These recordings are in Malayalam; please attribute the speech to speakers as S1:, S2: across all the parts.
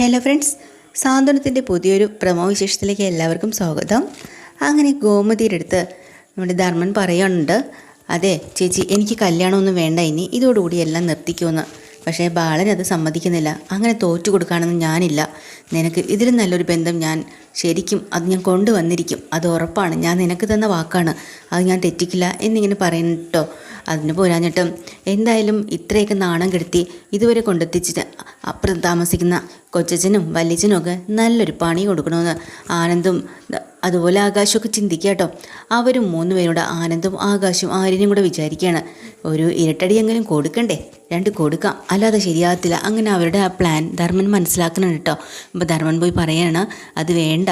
S1: ഹലോ ഫ്രണ്ട്സ് സാന്ത്വനത്തിന്റെ പുതിയൊരു പ്രമോ വിശേഷത്തിലേക്ക് എല്ലാവർക്കും സ്വാഗതം. അങ്ങനെ ഗോമതിയുടെ അടുത്ത് നമ്മുടെ ധർമ്മൻ പറയുന്നുണ്ട് അതെ ചേച്ചി എനിക്ക് കല്യാണമൊന്നും വേണ്ട ഇനി ഇതോടുകൂടി എല്ലാം നിർത്തിക്കുമെന്ന് പക്ഷേ ബാലൻ അത് സമ്മതിക്കുന്നില്ല. അങ്ങനെ തോറ്റു കൊടുക്കാനൊന്നും ഞാനില്ല. നിനക്ക് ഇതിലും നല്ലൊരു ബന്ധം ഞാൻ ശരിക്കും അത് ഞാൻ കൊണ്ടുവന്നിരിക്കും. അത് ഉറപ്പാണ്. ഞാൻ നിനക്ക് തന്ന വാക്കാണ്. അത് ഞാൻ തെറ്റിക്കില്ല എന്നിങ്ങനെ പറയുന്നുട്ടോ. അതിന് പോരാഞ്ഞിട്ടും എന്തായാലും ഇത്രയൊക്കെ നാണം കെടുത്തി ഇതുവരെ കൊണ്ടെത്തിച്ചിട്ട് അപ്പുറം താമസിക്കുന്ന കൊച്ചച്ഛനും വല്യച്ഛനും ഒക്കെ നല്ലൊരു പണി കൊടുക്കണമെന്ന് ആനന്ദും അതുപോലെ ആകാശമൊക്കെ ചിന്തിക്കുക കേട്ടോ. അവരും മൂന്ന് പേരോട് ആനന്ദും ആകാശവും ആര്യനും കൂടെ വിചാരിക്കുകയാണ്. ഒരു ഇരട്ടടിയെങ്കിലും കൊടുക്കണ്ടേ? രണ്ട് കൊടുക്കാം. അല്ലാതെ ശരിയാകത്തില്ല. അങ്ങനെ അവരുടെ ആ പ്ലാൻ ധർമ്മൻ മനസ്സിലാക്കണം കേട്ടോ. അപ്പോൾ ധർമ്മൻ പോയി പറയാണ് അത് വേണ്ട.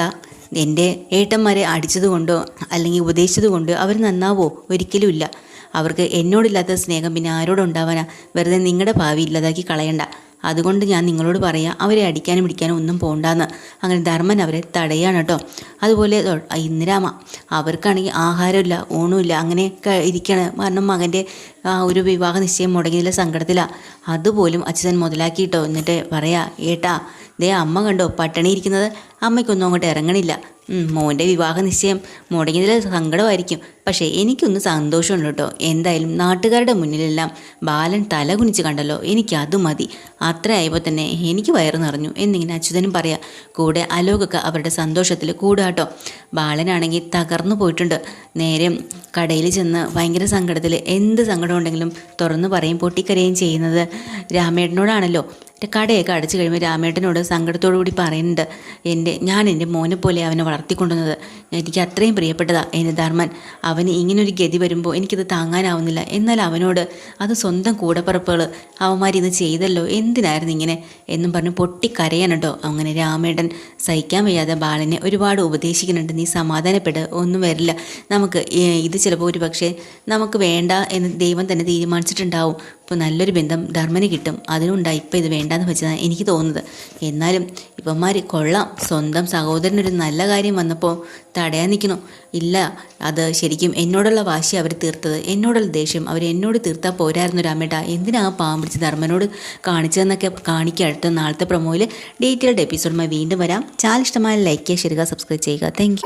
S1: എന്റെ ഏട്ടന്മാരെ അടിച്ചതുകൊണ്ടോ അല്ലെങ്കിൽ ഉപദേശിച്ചതുകൊണ്ടോ അവർ നന്നാവോ? ഒരിക്കലുമില്ല അവർക്ക് എന്നോടില്ലാത്ത സ്നേഹം പിന്നെ ആരോടുണ്ടാവാനാ വെറുതെ നിങ്ങളുടെ ഭാവി ഇല്ലാതാക്കി കളയണ്ട. അതുകൊണ്ട് ഞാൻ നിങ്ങളോട് പറയാം അവരെ അടിക്കാനും പിടിക്കാനും ഒന്നും പോകണ്ടെന്ന് അങ്ങനെ ധർമ്മൻ അവരെ തടയാണ് കേട്ടോ അതുപോലെ ഇന്ദിരാമ അവർക്കാണെങ്കിൽ ആഹാരമില്ല ഊണുമില്ല അങ്ങനെയൊക്കെ ഇരിക്കുകയാണ് കാരണം മകന്റെ ആ ഒരു വിവാഹ നിശ്ചയം മുടങ്ങിയതിലെ സങ്കടത്തിലാണ് അതുപോലും അച്ഛൻ മുതലാക്കിയിട്ടോ എന്നിട്ട് പറയാ ഏട്ടാ ദേ അമ്മ കണ്ടോ പട്ടിണി ഇരിക്കുന്നത് അമ്മയ്ക്കൊന്നും അങ്ങോട്ട് ഇറങ്ങണില്ല. മോന്റെ വിവാഹ നിശ്ചയം. മുടങ്ങിയതിൽ സങ്കടമായിരിക്കും. പക്ഷേ എനിക്കൊന്ന് സന്തോഷമുണ്ട് കേട്ടോ. എന്തായാലും നാട്ടുകാരുടെ മുന്നിലെല്ലാം ബാലൻ തല കുനിച്ച് കണ്ടല്ലോ. എനിക്ക് അത് മതി. അത്ര ആയപ്പോൾ തന്നെ എനിക്ക് വയറ് നിറഞ്ഞു. എന്നിങ്ങനെ അച്യുതനും പറയാം കൂടെ അലോകൊക്കെ അവരുടെ സന്തോഷത്തിൽ കൂടാട്ടോ ബാലനാണെങ്കിൽ തകർന്നു പോയിട്ടുണ്ട്. നേരെ കടയിൽ ചെന്ന് ഭയങ്കര സങ്കടത്തിൽ എന്ത് സങ്കടമുണ്ടെങ്കിലും തുറന്നു പറയും പൊട്ടിക്കരയും ചെയ്യുന്നത് രാമേട്ടനോടാണല്ലോ. കടയൊക്കെ അടച്ചു കഴിയുമ്പോൾ രാമേട്ടനോട് സങ്കടത്തോടു കൂടി പറയുന്നുണ്ട് എന്റെ ഞാൻ എന്റെ മോനെ പോലെ അവനെ വളർത്തിക്കൊണ്ടുവന്നത്. എനിക്ക് അത്രയും പ്രിയപ്പെട്ടതാ എന്റെ ധർമ്മൻ. അവന് ഇങ്ങനൊരു ഗതി വരുമ്പോൾ എനിക്കത് താങ്ങാനാവുന്നില്ല. എന്നാൽ അവനോട് അത് സ്വന്തം കൂടപ്പറപ്പുകൾ അവന്മാരിത് ചെയ്തല്ലോ. എന്തിനായിരുന്നു ഇങ്ങനെ? എന്നും പറഞ്ഞ് പൊട്ടിക്കരയാൻ കേട്ടോ അങ്ങനെ രാമേട്ടൻ സഹിക്കാൻ വയ്യാതെ ബാലനെ ഒരുപാട് ഉപദേശിക്കുന്നുണ്ട്. നീ സമാധാനപ്പെട്ട് ഒന്നും വരില്ല. നമുക്ക് ഇത് ചിലപ്പോൾ ഒരു പക്ഷേ നമുക്ക് വേണ്ട എന്ന് ദൈവം തന്നെ തീരുമാനിച്ചിട്ടുണ്ടാവും. ഇപ്പോൾ നല്ലൊരു ബന്ധം ധർമ്മന് കിട്ടും. അതിനുണ്ടായി ഇപ്പോൾ ഇത് വേണ്ടാന്ന് വെച്ചതാണ് എനിക്ക് തോന്നുന്നത്. എന്നാലും ഇപ്പന്മാർ കൊള്ളാം. സ്വന്തം സഹോദരനൊരു നല്ല കാര്യം വന്നപ്പോൾ തടയാൻ നിൽക്കുന്നു ഇല്ല അത് ശരിക്കും എന്നോടുള്ള വാശി അവർ തീർത്തത്. എന്നോടുള്ള ദേഷ്യം അവർ എന്നോട് തീർത്താൽ പോരായിരുന്നു രാമേട്ട എന്തിനാ പാവം പിടിച്ച് ധർമ്മനോട് കാണിച്ചതെന്നൊക്കെ കാണിക്കുക അടുത്ത നാളത്തെ പ്രൊമോയിൽ ഡീറ്റെയിൽഡ് എപ്പിസോഡുമായി വീണ്ടും വരാം. ചാൽ ഇഷ്ടമായ ലൈക്ക് ചെയ്യുക സബ്സ്ക്രൈബ് ചെയ്യുക താങ്ക്